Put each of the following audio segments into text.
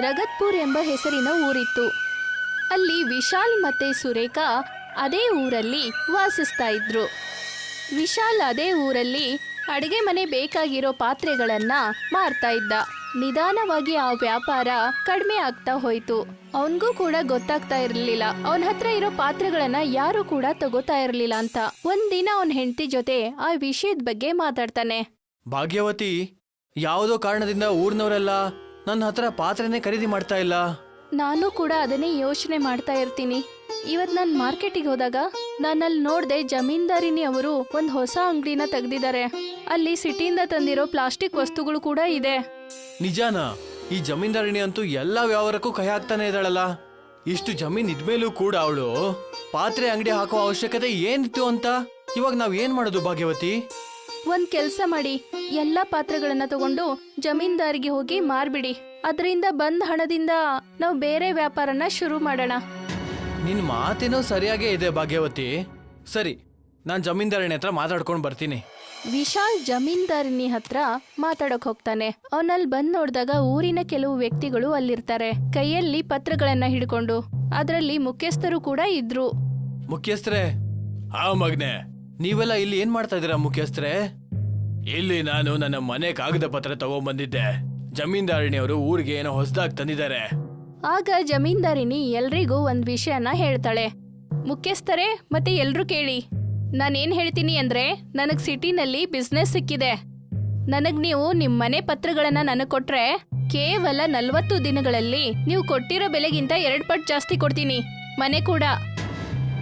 ರಗತ್ಪುರ್ ಎಂಬ ಹೆಸರಿನ ಊರಿತ್ತು. ಅಲ್ಲಿ ವಿಶಾಲ್ ಮತ್ತೆ ಸುರೇಖಾ ಅದೇ ಊರಲ್ಲಿ ವಾಸಿಸ್ತಾ ಇದ್ರು. ವಿಶಾಲ್ ಅದೇ ಊರಲ್ಲಿ ಅಡಿಗೆ ಮನೆ ಬೇಕಾಗಿರೋ ಪಾತ್ರೆಗಳನ್ನ ಮಾರ್ತಾ ಇದ್ದ. ನಿಧಾನವಾಗಿ ಆ ವ್ಯಾಪಾರ ಕಡಿಮೆ ಆಗ್ತಾ ಹೋಯ್ತು. ಅವನ್ಗೂ ಕೂಡ ಗೊತ್ತಾಗ್ತಾ ಇರ್ಲಿಲ್ಲ. ಅವನ ಹತ್ರ ಇರೋ ಪಾತ್ರೆಗಳನ್ನ ಯಾರು ಕೂಡ ತಗೋತಾ ಇರ್ಲಿಲ್ಲ ಅಂತ. ಒಂದಿನ ಅವನ ಹೆಂಡತಿ ಜೊತೆ ಆ ವಿಷಯದ ಬಗ್ಗೆ ಮಾತಾಡ್ತಾನೆ. ಭಾಗ್ಯವತಿ, ಯಾವುದೋ ಕಾರಣದಿಂದ ಊರ್ನವರೆಲ್ಲ ನನ್ನ ಹತ್ರ ಪಾತ್ರೆನೇ ಖರೀದಿ ಮಾಡ್ತಾ ಇಲ್ಲ. ನಾನು ಕೂಡ ಅದನ್ನೇ ಯೋಚನೆ ಮಾಡ್ತಾ ಇರ್ತೀನಿ. ಇವತ್ ನಾನ್ ಮಾರ್ಕೆಟಿಗೆ ಹೋದಾಗ ನಾನಲ್ಲಿ ನೋಡ್ದೆ ಜಮೀನ್ದಾರಿನಿ ಅವರು ಒಂದ್ ಹೊಸ ಅಂಗಡಿನ ತೆಗ್ದಿದ್ದಾರೆ. ಅಲ್ಲಿ ಸಿಟಿಯಿಂದ ತಂದಿರೋ ಪ್ಲಾಸ್ಟಿಕ್ ವಸ್ತುಗಳು ಕೂಡ ಇದೆ. ನಿಜಾನ? ಈ ಜಮೀನ್ದಾರಿಣಿ ಅಂತೂ ಎಲ್ಲಾ ವ್ಯವಹಾರಕ್ಕೂ ಕೈ ಹಾಕ್ತಾನೆ ಇದ್ದಾಳಲ್ಲ. ಇಷ್ಟು ಜಮೀನ್ ಇದ್ಮೇಲೂ ಕೂಡ ಅವಳು ಪಾತ್ರೆ ಅಂಗಡಿ ಹಾಕೋ ಅವಶ್ಯಕತೆ ಏನಿತ್ತು ಅಂತ? ಇವಾಗ ನಾವ್ ಏನ್ ಮಾಡೋದು ಭಾಗ್ಯವತಿ? ಒಂದ್ ಕೆಲ್ಸ ಮಾಡಿ ಎಲ್ಲಾ ಪಾತ್ರೆಗಳನ್ನ ತಗೊಂಡು ಜಮೀನ್ದಾರಿಗೆ ಹೋಗಿ ಮಾರ್ಬಿಡಿ. ಅದರಿಂದ ಬಂದ ಹಣದಿಂದ ನಾವು ಬೇರೆ ವ್ಯಾಪಾರನ ಶುರು ಮಾಡೋಣ. ನಿನ್ ಮಾತೇನೋ ಸರಿಯಾಗೇ ಇದೆ ಭಾಗ್ಯವತಿ. ಸರಿ ನಾನ್ ಜಮೀನ್ದಾರಿನ ಹತ್ರ ಮಾತಾಡ್ಕೊಂಡು ಬರ್ತೀನಿ. ವಿಶಾಲ್ ಜಮೀನ್ದಾರಿನಿ ಹತ್ರ ಮಾತಾಡಕ್ ಹೋಗ್ತಾನೆ. ಅವನಲ್ಲಿ ಬಂದ್ ನೋಡಿದಾಗ ಊರಿನ ಕೆಲವು ವ್ಯಕ್ತಿಗಳು ಅಲ್ಲಿರ್ತಾರೆ. ಕೈಯಲ್ಲಿ ಪತ್ರಗಳನ್ನ ಹಿಡ್ಕೊಂಡು. ಅದರಲ್ಲಿ ಮುಖ್ಯಸ್ಥರು ಕೂಡ ಇದ್ರು. ಮುಖ್ಯಸ್ಥರೇ? ಹಾ ಮಗ್ನೆ. ನೀವೆಲ್ಲ ಇಲ್ಲಿ ಏನ್ ಮಾಡ್ತಾ ಇದ್ದೀರಾ ಮುಖ್ಯಸ್ಥರೇ? ಇಲ್ಲಿ ನಾನು ನನ್ನ ಮನೆ ಕಾಗದ ಪತ್ರ ತಗೊಂಡ್ಬಂದಿದ್ದೆ ಜಮೀನ್ದಾರಿಣಿಯವರು ಊರಿಗೆ ಏನೋ ಹೊಸದಾಗಿ ತಂದಿದ್ದಾರೆ. ಆಗ ಜಮೀನ್ದಾರಿನಿ ಎಲ್ರಿಗೂ ಒಂದ್ ವಿಷಯನ ಹೇಳ್ತಾಳೆ. ಮುಖ್ಯಸ್ಥರೇ ಮತ್ತೆ ಎಲ್ರೂ ಕೇಳಿ. ನಾನೇನ್ ಹೇಳ್ತೀನಿ ಅಂದ್ರೆ ನನಗ್ ಸಿಟಿನಲ್ಲಿ ಬಿಸ್ನೆಸ್ ಸಿಕ್ಕಿದೆ. ನನಗ್ ನೀವು ನಿಮ್ ಮನೆ ಪತ್ರಗಳನ್ನ ನನಗ್ ಕೊಟ್ರೆ ಕೇವಲ ನಲ್ವತ್ತು ದಿನಗಳಲ್ಲಿ ನೀವು ಕೊಟ್ಟಿರೋ ಬೆಲೆಗಿಂತ ಎರಡ್ ಪಟ್ ಜಾಸ್ತಿ ಕೊಡ್ತೀನಿ. ಮನೆ ಕೂಡ.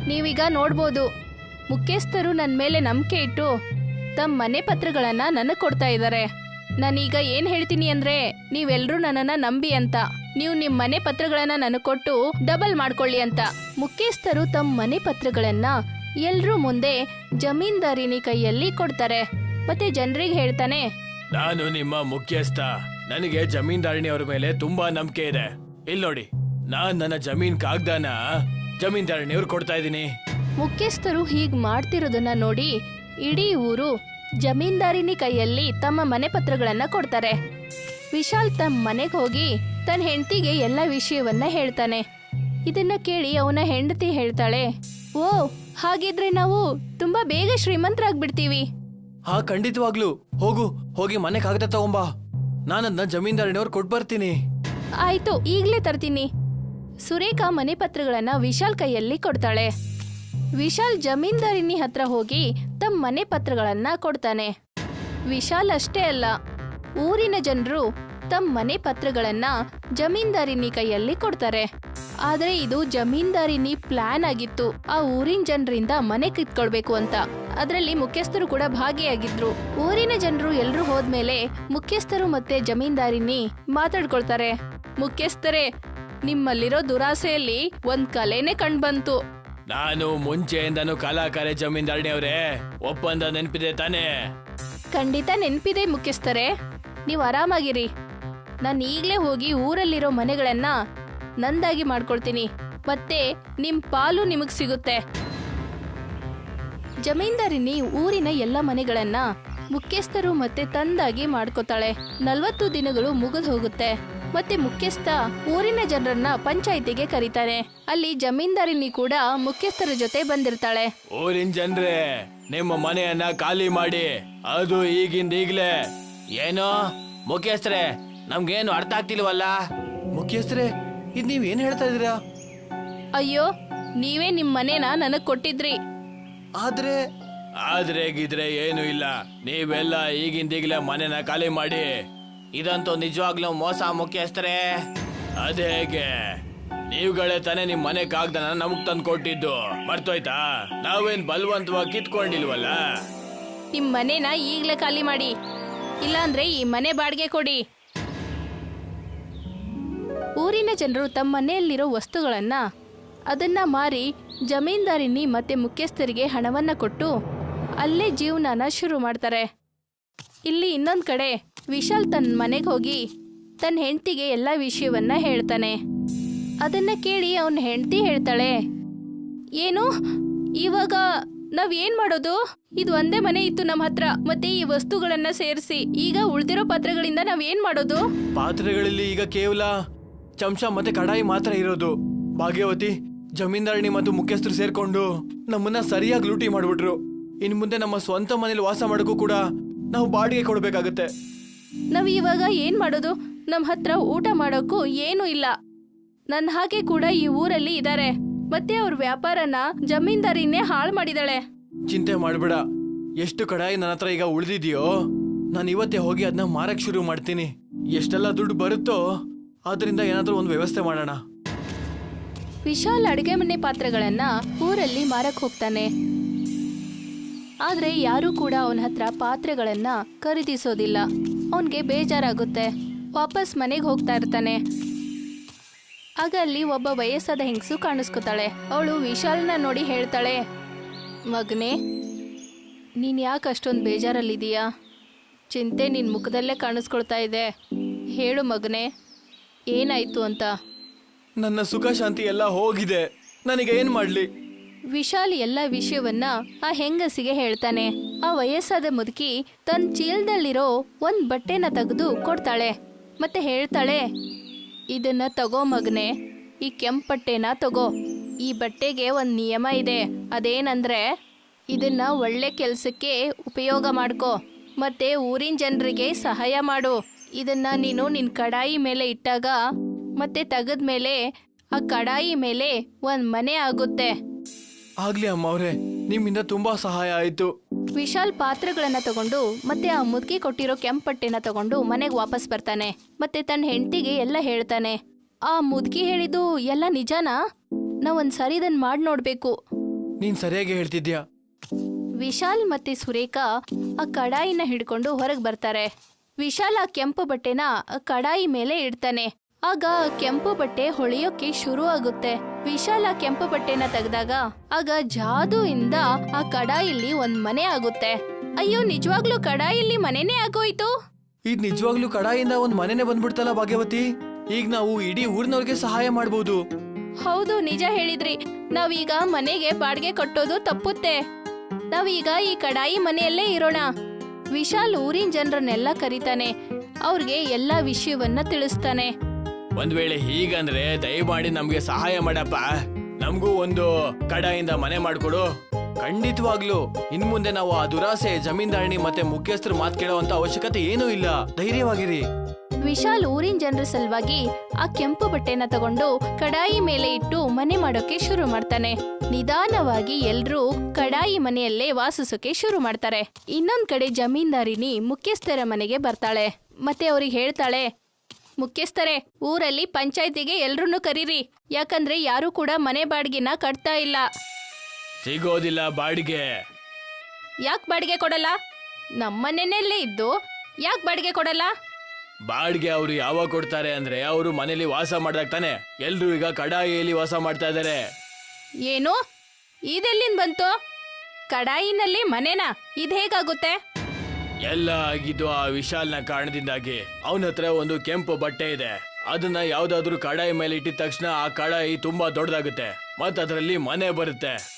ನೀವೀಗ ನೋಡ್ಬೋದು. ಮುಖ್ಯಸ್ಥರು ನನ್ನ ಮೇಲೆ ನಂಬಿಕೆ ಇಟ್ಟು ತಮ್ಮ ಮನೆ ಪತ್ರಗಳನ್ನ ನನಗೆ ಕೊಡ್ತಾ ಇದ್ದಾರೆ ನಾನೀಗ ಏನ್ ಹೇಳ್ತೀನಿ ಅಂದ್ರೆ ನೀವೆಲ್ಲರೂ ನನ್ನನ್ನ ನಂಬಿ ಅಂತ. ನೀವು ನಿಮ್ಮ ಮನೆ ಪತ್ರಗಳನ್ನ ನನಗೆ ಕೊಟ್ಟು ಡಬಲ್ ಮಾಡ್ಕೊಳ್ಳಿ ಅಂತ. ಮುಖ್ಯಸ್ಥರು ತಮ್ಮ ಮನೆ ಪತ್ರಗಳನ್ನ ಎಲ್ರೂ ಮುಂದೆ ಜಮೀನ್ದಾರಿನಿ ಕೈಯಲ್ಲಿ ಕೊಡ್ತಾರೆ. ಮತ್ತೆ ಜನರಿಗೆ ಹೇಳ್ತಾನೆ, ನಾನು ನಿಮ್ಮ ಮುಖ್ಯಸ್ಥ. ನನಗೆ ಜಮೀನ್ದಾರಿಣಿ ಅವ್ರ ಮೇಲೆ ತುಂಬಾ ನಂಬಿಕೆ ಇದೆ. ಇಲ್ಲಿ ನೋಡಿ ನಾನ್ ನನ್ನ ಜಮೀನ್ ಕಾಗ್ದಾನ ಜಮೀನ್ದಾರಿಣಿ ಅವ್ರು ಕೊಡ್ತಾ ಇದ್ದೀನಿ. ಮುಖ್ಯಸ್ಥರು ಹೀಗ್ ಮಾಡ್ತಿರೋದನ್ನ ನೋಡಿ ಇಡೀ ಊರು ಜಮೀನ್ದಾರಿನಿ ಕೈಯಲ್ಲಿ ತಮ್ಮ ಮನೆ ಪತ್ರಗಳನ್ನ ಕೊಡ್ತಾರೆ. ವಿಶಾಲ್ ತಮ್ಮ ಮನೆಗೆ ಹೋಗಿ ತನ್ನ ಹೆಂಡತಿಗೆ ಎಲ್ಲ ವಿಷಯವನ್ನ ಹೇಳ್ತಾನೆ. ಇದನ್ನ ಕೇಳಿ ಅವನ ಹೆಂಡತಿ ಹೇಳ್ತಾಳೆ ಓ ಹಾಗಿದ್ರೆ ನಾವು ತುಂಬಾ ಬೇಗ ಶ್ರೀಮಂತರಾಗ್ಬಿಡ್ತೀವಿ. ಹಾ ಖಂಡಿತವಾಗ್ಲು. ಹೋಗು ಹೋಗಿ ಮನೆ ಕಾಗದ ತಗೊಂಬಾ. ನಾನದ್ನ ಜಮೀನ್ದಾರಿನವ್ರು ಕೊಟ್ ಬರ್ತೀನಿ. ಆಯ್ತು ಈಗ್ಲೇ ತರ್ತೀನಿ. ಸುರೇಖಾ ಮನೆ ಪತ್ರಗಳನ್ನ ವಿಶಾಲ್ ಕೈಯಲ್ಲಿ ಕೊಡ್ತಾಳೆ. ವಿಶಾಲ್ ಜಮೀನ್ದಾರಿನಿ ಹತ್ರ ಹೋಗಿ ತಮ್ಮ ಮನೆ ಪತ್ರಗಳನ್ನ ಕೊಡ್ತಾನೆ. ವಿಶಾಲ್ ಅಷ್ಟೇ ಅಲ್ಲ, ಊರಿನ ಜನರು ತಮ್ಮ ಮನೆ ಪತ್ರಗಳನ್ನ ಜಮೀನ್ದಾರಿನಿ ಕೈಯಲ್ಲಿ ಕೊಡ್ತಾರೆ. ಆದ್ರೆ ಇದು ಜಮೀನ್ದಾರಿನಿ ಪ್ಲಾನ್ ಆಗಿತ್ತು, ಆ ಊರಿನ ಜನರಿಂದ ಮನೆ ಕಿತ್ಕೊಳ್ಬೇಕು ಅಂತ. ಅದರಲ್ಲಿ ಮುಖ್ಯಸ್ಥರು ಕೂಡ ಭಾಗಿಯಾಗಿದ್ರು. ಊರಿನ ಜನರು ಎಲ್ರು ಹೋದ್ಮೇಲೆ ಮುಖ್ಯಸ್ಥರು ಮತ್ತೆ ಜಮೀನ್ದಾರಿನಿ ಮಾತಾಡ್ಕೊಳ್ತಾರೆ. ಮುಖ್ಯಸ್ಥರೇ, ನಿಮ್ಮಲ್ಲಿರೋ ದುರಾಸೆಯಲ್ಲಿ ಒಂದ್ ಕಲೆನೇ ಕಂಡ್ಬಂತು. ನಾನು ಮುಂಚೆಯಿಂದನೂ ಕಲಾಕಾರ ಜಮೀನ್ದಾರಣಿ ಅವರೇ. ಒಪ್ಪಂದ ನೆನಪಿದೆ ತಾನೇ? ಖಂಡಿತ ನೆನಪಿದೆ ಮುಖ್ಯಸ್ಥರೇ. ನೀವು ಆರಾಮಾಗಿರಿ. ನಾನು ಈಗಲೇ ಹೋಗಿ ಊರಲ್ಲಿರೋ ಮನೆಗಳನ್ನ ನಂದಾಗಿ ಮಾಡ್ಕೊಳ್ತೀನಿ. ಮತ್ತೆ ನಿಮ್ ಪಾಲು ನಿಮಗ್ ಸಿಗುತ್ತೆ. ಜಮೀನ್ದಾರಿನಿ ಊರಿನ ಎಲ್ಲ ಮನೆಗಳನ್ನ ಮುಖ್ಯಸ್ಥರು ಮತ್ತೆ ತಂದಾಗಿ ಮಾಡ್ಕೋತಾಳೆ. ನಲ್ವತ್ತು ದಿನಗಳು ಮುಗಿದು ಹೋಗುತ್ತೆ. ಮತ್ತೆ ಮುಖ್ಯಸ್ಥ ಊರಿನ ಜನರನ್ನ ಪಂಚಾಯಿತಿಗೆ ಕರೀತಾನೆ ಅಲ್ಲಿ ಜಮೀನ್ದಾರಿನಿ ಕೂಡ ಮುಖ್ಯಸ್ಥರ ಜೊತೆ ಬಂದಿರ್ತಾಳೆ. ಊರಿನ ಜನರೇ ನಿಮ್ಮ ಮನೆಯನ್ನ ಖಾಲಿ ಮಾಡಿ. ಅದು ಈಗಿಂದ ಈಗ್ಲೇ. ಏನೋ ಮುಖ್ಯಸ್ಥರೇ ನಮ್ಗೇನು ಅರ್ಥ ಆಗ್ತಿಲ್ವಲ್ಲ? ಮುಖ್ಯಸ್ಥರೇ ಇದ್ ನೀವ್ ಏನ್ ಹೇಳ್ತಾ ಇದೀರಾ ಅಯ್ಯೋ ನೀವೇ ನಿಮ್ ಮನೇನ ನನಗ್ ಕೊಟ್ಟಿದ್ರಿ. ಆದ್ರೆ ಆದ್ರೆ ಗಿದ್ರೆ ಏನು ಇಲ್ಲ. ನೀವೆಲ್ಲ ಈಗಿಂದೀಗ್ಲೇ ಮನೇನ ಖಾಲಿ ಮಾಡಿ. ಇದಂತೂ ನಿಜವಾಗ್ಲೂ ಮೋಸ ಮುಖ್ಯಸ್ಥರೇ. ಅದೇಗೆ ನೀವುಗಳೇ ತಾನೇ ನಿಮ್ ಮನೆ ಕಾಗ್ದ ನಮಗ್ ತಂದು ಕೊಟ್ಟಿದ್ದು ಮರ್ತೋಯ್ತಾ? ನಾವೇನ್ ಬಲವಂತವಾಗಿ ಕಿತ್ಕೊಂಡಿಲ್ವಲ್ಲ? ನಿಮ್ ಮನೆನ ಈಗ್ಲೇ ಖಾಲಿ ಮಾಡಿ. ಇಲ್ಲಾಂದ್ರೆ ಈ ಮನೆ ಬಾಡಿಗೆ ಕೊಡಿ. ಊರಿನ ಜನರು ತಮ್ಮ ಮನೆಯಲ್ಲಿರೋ ವಸ್ತುಗಳನ್ನ ಅದನ್ನ ಮಾರಿ ಜಮೀನ್ದಾರಿನಿ ಮತ್ತೆ ಮುಖ್ಯಸ್ಥರಿಗೆ ಹಣವನ್ನ ಕೊಟ್ಟು ಅಲ್ಲೇ ಜೀವನನ ಶುರು ಮಾಡ್ತಾರೆ. ಇಲ್ಲಿ ಇನ್ನೊಂದ್ ಕಡೆ ವಿಶಾಲ್ ತನ್ನ ಮನೆಗೆ ಹೋಗಿ ತನ್ನ ಹೆಂಡತಿಗೆ ಎಲ್ಲ ವಿಷಯವನ್ನ ಹೇಳ್ತಾನೆ. ಅದನ್ನ ಕೇಳಿ ಅವನ ಹೆಂಡತಿ ಹೇಳ್ತಾಳೆ, ಏನು? ಇವಾಗ ನಾವ್ ಏನ್ ಮಾಡೋದು? ಇದು ಒಂದೇ ಮನೆ ಇತ್ತು ನಮ್ಮ ಹತ್ರ, ಮತ್ತೆ ಈ ವಸ್ತುಗಳನ್ನ ಸೇರಿಸಿ, ಈಗ ಉಳಿದಿರೋ ಪಾತ್ರೆಗಳಿಂದ ನಾವ್ ಏನ್ ಮಾಡೋದು? ಪಾತ್ರೆಗಳಲ್ಲಿ ಈಗ ಕೇವಲ ಚಮಚ ಮತ್ತೆ ಕಡಾಯಿ ಮಾತ್ರ ಇರೋದು. ಭಾಗ್ಯವತಿ, ಜಮೀನ್ದಾರಣಿ ಮತ್ತು ಮುಖ್ಯಸ್ಥರು ಸೇರ್ಕೊಂಡು ನಮ್ಮನ್ನ ಸರಿಯಾಗಿ ಲೂಟಿ ಮಾಡ್ಬಿಟ್ರು. ಇನ್ ಮುಂದೆ ನಮ್ಮ ಸ್ವಂತ ಮನೇಲಿ ವಾಸ ಮಾಡೋಕ್ಕೂ ಕೂಡ ನಾವು ಬಾಡಿಗೆ ಕೊಡ್ಬೇಕಾಗತ್ತೆ. ನಾವ್ ಇವಾಗ ಏನ್ ಮಾಡೋದು? ನಮ್ ಹತ್ರ ಊಟ ಮಾಡೋಕ್ಕೂ ಏನೂ ಇಲ್ಲ. ನನ್ನ ಹಾಗೆ ಕೂಡ ಈ ಊರಲ್ಲಿ ಇದಾರೆ. ಮತ್ತೆ ಅವ್ರ ವ್ಯಾಪಾರನ ಜಮೀನ್ದಾರಿನೇ ಹಾಳು ಮಾಡಿದಾಳೆ. ಚಿಂತೆ ಮಾಡ್ಬೇಡ. ಎಷ್ಟು ಕಡಾಯಿ ನನ್ನ ಹತ್ರ ಈಗ ಉಳಿದಿದೆಯೋ? ನಾನು ಇವತ್ತೇ ಹೋಗಿ ಅದನ್ನ ಮಾರಕ್ ಶುರು ಮಾಡ್ತೀನಿ. ಎಷ್ಟೆಲ್ಲ ದುಡ್ಡು ಬರುತ್ತೋ ಅದರಿಂದ ಏನಾದ್ರೂ ಒಂದು ವ್ಯವಸ್ಥೆ ಮಾಡೋಣ. ವಿಶಾಲ್ ಅಡುಗೆ ಮನೆ ಪಾತ್ರೆಗಳನ್ನ ಊರಲ್ಲಿ ಮಾರಕ್ ಹೋಗ್ತಾನೆ. ಆದ್ರೆ ಯಾರೂ ಕೂಡ ಅವನ ಹತ್ರ ಪಾತ್ರೆಗಳನ್ನ ಖರೀದಿಸೋದಿಲ್ಲ. ಅವನ್ಗೆ ಬೇಜಾರಾಗುತ್ತೆ. ವಾಪಸ್ ಮನೆಗೆ ಹೋಗ್ತಾ ಇರ್ತಾನೆ. ಆಗ ಅಲ್ಲಿ ಒಬ್ಬ ವಯಸ್ಸಾದ ಹೆಂಗಸು ಕಾಣಿಸ್ಕೊತಾಳೆ. ಅವಳು ವಿಶಾಲ್ನ ನೋಡಿ ಹೇಳ್ತಾಳೆ ಮಗನೇ ನೀನ್ ಯಾಕೆ ಅಷ್ಟೊಂದು ಬೇಜಾರಲ್ಲಿದೀಯಾ? ಚಿಂತೆ ನಿನ್ನ ಮುಖದಲ್ಲೇ ಕಾಣಿಸ್ಕೊಳ್ತಾ ಇದೆ. ಹೇಳು ಮಗನೇ ಏನಾಯ್ತು ಅಂತ? ನನ್ನ ಸುಖ ಶಾಂತಿ ಎಲ್ಲ ಹೋಗಿದೆ. ನನಗೆ ಏನ್ ಮಾಡ್ಲಿ? ವಿಶಾಲ್ ಎಲ್ಲ ವಿಷಯವನ್ನ ಆ ಹೆಂಗಸಿಗೆ ಹೇಳ್ತಾನೆ. ಆ ವಯಸ್ಸಾದ ಮುದುಕಿ ತನ್ನ ಚೀಲದಲ್ಲಿರೋ ಒಂದ್ ಬಟ್ಟೆನ ತೆಗೆದು ಕೊಡ್ತಾಳೆ. ಮತ್ತೆ ಹೇಳ್ತಾಳೆ, ಇದನ್ನ ತಗೋ ಮಗನೆ, ಈ ಕೆಂಪ್ ಬಟ್ಟೆನ ತಗೋ. ಈ ಬಟ್ಟೆಗೆ ಒಂದ್ ನಿಯಮ ಇದೆ. ಅದೇನಂದ್ರೆ, ಇದನ್ನ ಒಳ್ಳೆ ಕೆಲ್ಸಕ್ಕೆ ಉಪಯೋಗ ಮಾಡ್ಕೋ. ಮತ್ತೆ ಊರಿನ ಜನರಿಗೆ ಸಹಾಯ ಮಾಡು. ಇದನ್ನ ನೀನು ನಿನ್ ಕಡಾಯಿ ಮೇಲೆ ಇಟ್ಟಾಗ, ಮತ್ತೆ ತೆಗೆದ್ಮೇಲೆ ಆ ಕಡಾಯಿ ಮೇಲೆ ಒಂದ್ ಮನೆ ಆಗುತ್ತೆ. ಆಗ್ಲಿ ಅಮ್ಮ ಅವ್ರೆ, ನಿಮ್ಮಿಂದ ತುಂಬಾ ಸಹಾಯ ಆಯ್ತು. ವಿಶಾಲ್ ಪಾತ್ರೆಗಳನ್ನ ತಗೊಂಡು ಮತ್ತೆ ಆ ಮುದುಕಿ ಕೊಟ್ಟಿರೋ ಕೆಂಪಟ್ಟೆನ ತಗೊಂಡು ಮನೆಗೆ ವಾಪಸ್ ಬರ್ತಾನೆ. ಮತ್ತೆ ತನ್ನ ಹೆಂಡತಿಗೆ ಎಲ್ಲ ಹೇಳ್ತಾನೆ. ಆ ಮುದುಕಿ ಹೇಳಿದ್ದು ಎಲ್ಲ ನಿಜಾನಾ? ನಾವ್ ಒಂದ್ ಸರಿ ಇದನ್ ಮಾಡಿ ನೋಡ್ಬೇಕು. ನೀನ್ ಸರಿಯಾಗಿ ಹೇಳ್ತಿದ್ಯಾ? ವಿಶಾಲ್ ಮತ್ತೆ ಸುರೇಖಾ ಆ ಕಡಾಯಿನ ಹಿಡ್ಕೊಂಡು ಹೊರಗೆ ಬರ್ತಾರೆ. ವಿಶಾಲ್ ಆ ಕೆಂಪು ಬಟ್ಟೆನ ಆ ಕಡಾಯಿ ಮೇಲೆ ಇಡ್ತಾನೆ. ಆಗ ಆ ಕೆಂಪು ಬಟ್ಟೆ ಹೊಳೆಯೋಕೆ ಶುರು ಆಗುತ್ತೆ. ವಿಶಾಲ ಆ ಕೆಂಪು ಬಟ್ಟೆನ ತೆಗೆದಾಗ ಆಗ ಜಾದೂಯಿಂದ ಆ ಕಡಾಯಿಲಿ ಒಂದ್ ಮನೆ ಆಗುತ್ತೆ. ಅಯ್ಯೋ ನಿಜವಾಗ್ಲೂ ಕಡಾಯಿಲಿ ಮನೆನೇ ಆಗೋಯ್ತು? ಈಗ ನಿಜವಾಗ್ಲೂ ಕಡಾಯಿಂದ ಒಂದ್ ಮನೆನೇ ಬಂದ್ಬಿಡ್ತಲ್ಲ ಭಾಗ್ಯವತಿ? ಈಗ ನಾವು ಇಡೀ ಊರಿನವ್ರಿಗೆ ಸಹಾಯ ಮಾಡಬಹುದು ಹೌದು ನಿಜ ಹೇಳಿದ್ರಿ. ನಾವೀಗ ಮನೆಗೆ ಬಾಡಿಗೆ ಕಟ್ಟೋದು ತಪ್ಪುತ್ತೆ. ನಾವೀಗ ಈ ಕಡಾಯಿ ಮನೆಯಲ್ಲೇ ಇರೋಣ. ವಿಶಾಲ್ ಊರಿನ ಜನರನ್ನೆಲ್ಲ ಕರೀತಾನೆ. ಅವ್ರಿಗೆ ಎಲ್ಲಾ ವಿಷಯವನ್ನ ತಿಳಿಸ್ತಾನೆ. ಒಂದ್ ವೇಳೆ ಹೀಗಂದ್ರೆ ದಯಮಾಡಿ ನಮ್ಗೆ ಸಹಾಯ ಮಾಡಪ್ಪ. ನಮಗೂ ಒಂದು ಕಡಾಯಿಂದ ಮನೆ ಮಾಡ್ಕೊಡು. ಖಂಡಿತವಾಗ್ಲು, ಇನ್ ಮುಂದೆ ನಾವು ಆ ದುರಾಸೆ, ಜಮೀನ್ದಾರಣಿ ಮತ್ತೆ ಮುಖ್ಯಸ್ಥರು ಮಾತು ಕೇಳುವಂತ ಅವಶ್ಯಕತೆ ಏನೂ ಇಲ್ಲ. ಧೈರ್ಯವಾಗಿರಿ. ವಿಶಾಲ್ ಊರಿನ ಜನರ ಸಲುವಾಗಿ ಆ ಕೆಂಪು ಬಟ್ಟೆನ ತಗೊಂಡು ಕಡಾಯಿ ಮೇಲೆ ಇಟ್ಟು ಮನೆ ಮಾಡೋಕೆ ಶುರು ಮಾಡ್ತಾನೆ. ನಿಧಾನವಾಗಿ ಎಲ್ರೂ ಕಡಾಯಿ ಮನೆಯಲ್ಲೇ ವಾಸಿಸೋಕೆ ಶುರು ಮಾಡ್ತಾರೆ. ಇನ್ನೊಂದ್ ಕಡೆ ಜಮೀನ್ದಾರಿನಿ ಮುಖ್ಯಸ್ಥರ ಮನೆಗೆ ಬರ್ತಾಳೆ. ಮತ್ತೆ ಅವ್ರಿಗೆ ಹೇಳ್ತಾಳೆ ಮುಖ್ಯಸ್ಥರೇ ಊರಲ್ಲಿ ಪಂಚಾಯ್ತಿಗೆ ಎಲ್ರೂ ಕರೀರಿ. ಯಾಕಂದ್ರೆ ಯಾರು ಕೂಡ ಮನೆ ಬಾಡಿಗೆನ ಕಟ್ತಾ ಇಲ್ಲ. ಸಿಗೋದಿಲ್ಲ ಬಾಡಿಗೆ. ಯಾಕೆ ಬಾಡಿಗೆ ಕೊಡಲ್ಲ? ನಮ್ಮನೆಯಲ್ಲೇ ಇದ್ದು ಯಾಕೆ ಬಾಡಿಗೆ ಕೊಡಲ್ಲ? ಬಾಡಿಗೆ ಅವರು ಯಾವಾಗ ಕೊಡ್ತಾರೆ ಅಂದ್ರೆ ಅವರು ಮನೇಲಿ ವಾಸ ಮಾಡ್ದಾಗ ತಾನೆ. ಎಲ್ರು ಈಗ ಕಡಾಯಿಯಲ್ಲಿ ವಾಸ ಮಾಡ್ತಾ ಇದ್ದಾರೆ. ಏನು? ಇದೆಲ್ಲಿಂದ ಬಂತು? ಕಡಾಯಿನಲ್ಲಿ ಮನೆನಾ? ಇದು ಹೇಗಾಗುತ್ತೆ? ಎಲ್ಲ ಆಗಿದ್ದು ಆ ವಿಶಾಲ್ನ ಕಾರಣದಿಂದಾಗಿ ಅವನ ಹತ್ರ ಒಂದು ಕೆಂಪು ಬಟ್ಟೆ ಇದೆ. ಅದನ್ನ ಯಾವ್ದಾದ್ರು ಕಡಾಯಿ ಮೇಲೆ ಇಟ್ಟಿದ ತಕ್ಷಣ ಆ ಕಡಾಯಿ ತುಂಬಾ ದೊಡ್ಡದಾಗುತ್ತೆ. ಮತ್ತೆ ಅದರಲ್ಲಿ ಮನೆ ಬರುತ್ತೆ.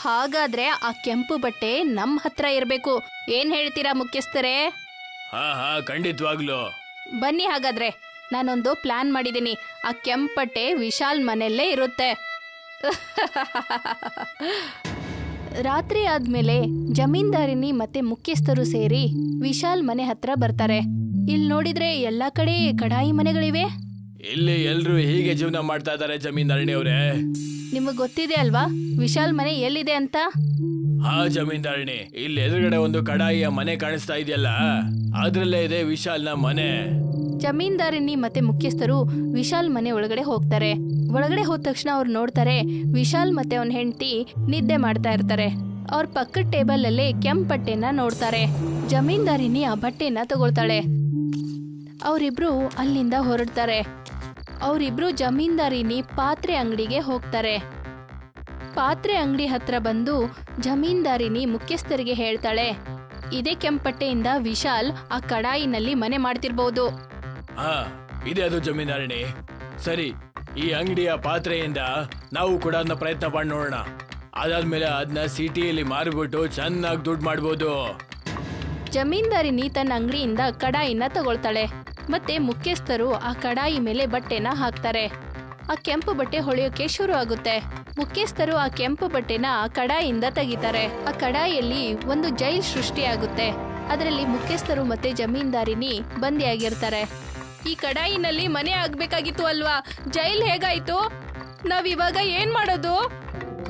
ಹಾಗಾದ್ರೆ ಆ ಕೆಂಪು ಬಟ್ಟೆ ನಮ್ ಹತ್ರ ಇರಬೇಕು. ಏನ್ ಹೇಳ್ತೀರಾ ಮುಖ್ಯಸ್ಥರೇ? ಹಾ ಹಾ ಖಂಡಿತವಾಗ್ಲು. ಬನ್ನಿ ಹಾಗಾದ್ರೆ. ನಾನೊಂದು ಪ್ಲಾನ್ ಮಾಡಿದ್ದೀನಿ ಆ ಕೆಂಪು ಬಟ್ಟೆ ವಿಶಾಲ್ ಮನೆಯಲ್ಲೇ ಇರುತ್ತೆ. ರಾತ್ರಿ ಆದ್ಮೇಲೆ ಜಮೀನ್ದಾರಿನಿ ಮತ್ತೆ ಮುಖ್ಯಸ್ಥರು ಸೇರಿ ವಿಶಾಲ್ ಮನೆ ಹತ್ರ ಬರ್ತಾರೆ. ಇಲ್ಲಿ ನೋಡಿದ್ರೆ ಎಲ್ಲಾ ಕಡೆ ಕಡಾಯಿ ಮನೆಗಳಿವೆ. ಇಲ್ಲಿ ಎಲ್ರು ಹೀಗೆ ಜೀವನ ಮಾಡ್ತಾ ಇದ್ದಾರೆ ಜಮೀನ್ದಾರಿಣಿ ಅವರೇ. ನಿಮಗ್ ಗೊತ್ತಿದೆ ಅಲ್ವಾ? ವಿಶಾಲ್ ಮನೆ ಎಲ್ಲಿದೆ ಅಂತ? ಹಾ ಜಮೀನ್ದಾರಿಣಿ ಇಲ್ಲಿ ಎದುರುಗಡೆ ಒಂದು ಕಡಾಯಿಯ ಮನೆ ಕಾಣಿಸ್ತಾ ಇದೆಯಲ್ಲ? ಅದ್ರಲ್ಲೇ ಇದೆ ವಿಶಾಲ್ನ ಮನೆ. ಜಮೀನ್ದಾರಿನಿ ಮತ್ತೆ ಮುಖ್ಯಸ್ಥರು ವಿಶಾಲ್ ಮನೆ ಒಳಗಡೆ ಹೋಗ್ತಾರೆ. ಒಳಗಡೆ ಹೋದ ತಕ್ಷಣ ಅವ್ರು ನೋಡ್ತಾರೆ ವಿಶಾಲ್ ಮತ್ತೆ ಅವನ ಹೆಂಡತಿ ನಿದ್ದೆ ಮಾಡ್ತಾ ಇರ್ತಾರೆ. ಅವ್ರ ಪಕ್ಕದ ಟೇಬಲ್ ಅಲ್ಲಿ ಕೆಂಪ್ ಬಟ್ಟೆನ ನೋಡ್ತಾರೆ. ಜಮೀನ್ದಾರಿನಿ ಆ ಬಟ್ಟೆನ ತಗೊಳ್ತಾಳೆ. ಅವರಿಬ್ರು ಅಲ್ಲಿಂದ ಹೊರಡ್ತಾರೆ. ಅವರಿಬ್ರು ಜಮೀನ್ದಾರಿನಿ ಪಾತ್ರೆ ಅಂಗಡಿಗೆ ಹೋಗ್ತಾರೆ. ಪಾತ್ರೆ ಅಂಗಡಿ ಹತ್ರ ಬಂದು ಜಮೀನ್ದಾರಿನಿ ಮುಖ್ಯಸ್ಥರಿಗೆ ಹೇಳ್ತಾಳೆ, ಇದೇ ಕೆಂಪಟ್ಟೆಯಿಂದ ವಿಶಾಲ್ ಆ ಕಡಾಯಿನಲ್ಲಿ ಮನೆ ಮಾಡ್ತಿರ್ಬಹುದು ಹಾ, ಇದೆ ಅದು ಜಮೀನ್ದಾರಿಣಿ. ಸರಿ ಈ ಅಂಗಡಿಯ ಪಾತ್ರೆಯಿಂದ ನಾವು ಕೂಡ ಅದನ್ನ ಪ್ರಯತ್ನ ಮಾಡಿ ನೋಡೋಣ ಅದಾದ್ಮೇಲೆ ಅದನ್ನ ಸಿಟಿಯಲ್ಲಿ ಮಾರಿಬಿಟ್ಟು ಚೆನ್ನಾಗಿ ದುಡ್ಡು ಮಾಡ್ಬೋದು. ಜಮೀನ್ದಾರಿನಿ ತನ್ನ ಅಂಗಡಿಯಿಂದ ಕಡಾಯಿನ ತಗೊಳ್ತಾಳೆ. ಮತ್ತೆ ಮುಖ್ಯಸ್ಥರು ಆ ಕಡಾಯಿ ಮೇಲೆ ಬಟ್ಟೆನ ಹಾಕ್ತಾರೆ. ಆ ಕೆಂಪು ಬಟ್ಟೆ ಹೊಳೆಯೋಕೆ ಶುರು ಆಗುತ್ತೆ. ಮುಖ್ಯಸ್ಥರು ಆ ಕೆಂಪು ಬಟ್ಟೆನ ಆ ಕಡಾಯಿಯಿಂದ ತೆಗಿತಾರೆ. ಆ ಕಡಾಯಿಯಲ್ಲಿ ಒಂದು ಜೈಲ್ ಸೃಷ್ಟಿಯಾಗುತ್ತೆ. ಅದರಲ್ಲಿ ಮುಖ್ಯಸ್ಥರು ಮತ್ತೆ ಜಮೀನ್ದಾರಿನಿ ಬಂದಿಯಾಗಿರ್ತಾರೆ. ಈ ಕಡಾಯಿನಲ್ಲಿ ಮನೆ ಆಗ್ಬೇಕಾಗಿತ್ತು ಅಲ್ವಾ? ಜೈಲ್ ಹೇಗಾಯ್ತು? ನಾವಿವಾಗ ಏನ್ ಮಾಡೋದು?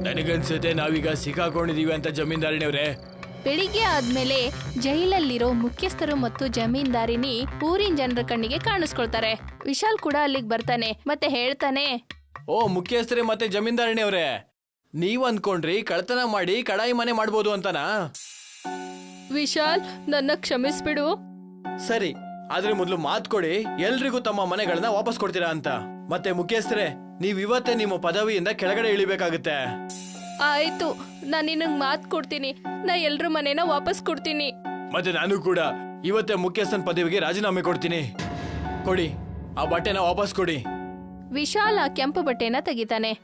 ನನಗನ್ಸುತ್ತೆ ನಾವೀಗ ಸಿಕ್ಕಾಕೊಂಡಿದೀವಿ ಅಂತ ಜಮೀನ್ದಾರಿನವ್ರೆ. ಬೆಳಿಗ್ಗೆ ಆದ್ಮೇಲೆ ಜೈಲಲ್ಲಿರೋ ಮುಖ್ಯಸ್ಥರು ಮತ್ತು ಜಮೀನ್ದಾರಿನಿ ಊರಿನ ಜನರ ಕಣ್ಣಿಗೆ ಕಾಣಿಸ್ಕೊಳ್ತಾರೆ. ವಿಶಾಲ್ ಕೂಡ ಅಲ್ಲಿಗೆ ಬರ್ತಾನೆ ಮತ್ತೆ ಹೇಳ್ತಾನೆ. ಓ ಮುಖ್ಯಸ್ಥರೇ ಮತ್ತೆ ಜಮೀನ್ದಾರಿನವ್ರೆ. ನೀವ್ ಅನ್ಕೊಂಡ್ರಿ ಕಳ್ತನ ಮಾಡಿ ಕಡಾಯಿ ಮನೆ ಮಾಡ್ಬೋದು ಅಂತನಾ? ವಿಶಾಲ್ ನನ್ನ ಕ್ಷಮಿಸ್ಬಿಡು. ಸರಿ ಆದ್ರೆ ಮೊದಲು ಮಾತು ಕೊಡಿ. ಎಲ್ರಿಗೂ ತಮ್ಮ ಮನೆಗಳನ್ನ ವಾಪಸ್ ಕೊಡ್ತೀರಾ ಅಂತ. ಮತ್ತೆ ಮುಖ್ಯಸ್ಥರೆ ನೀವ್ ಇವತ್ತೇ ನಿಮ್ಮ ಪದವಿಯಿಂದ ಕೆಳಗಡೆ ಇಳಿಬೇಕಾಗುತ್ತೆ. ಆಯ್ತು ನಾನು ನಿನಗ್ ಮಾತು ಕೊಡ್ತೀನಿ. ನಾ ಎಲ್ರ ಮನೇನ ವಾಪಸ್ ಕೊಡ್ತೀನಿ. ಮತ್ತೆ ನಾನು ಕೂಡ ಇವತ್ತೇ ಮುಖ್ಯಸ್ಥನ ಪದವಿಗೆ ರಾಜೀನಾಮೆ ಕೊಡ್ತೀನಿ. ಕೊಡಿ ಆ ಬಟ್ಟೆನ ವಾಪಸ್ ಕೊಡಿ. ವಿಶಾಲ ಕೆಂಪು ಬಟ್ಟೆನ ತೆಗಿತಾನೆ.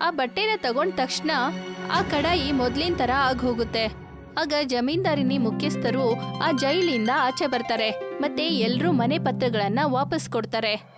ಆ ಬಟ್ಟೆನ ತಗೊಂಡ ತಕ್ಷಣ ಆ ಕಡಾಯಿ ಮೊದ್ಲಿನ ತರ ಆಗ ಹೋಗುತ್ತೆ. ಆಗ ಜಮೀನ್ದಾರಿನಿ ಮುಖ್ಯಸ್ಥರು ಆ ಜೈಲಿಂದ ಆಚೆ ಬರ್ತಾರೆ. ಮತ್ತೆ ಎಲ್ಲರೂ ಮನೆ ಪತ್ರಗಳನ್ನ ವಾಪಸ್ ಕೊಡ್ತಾರೆ.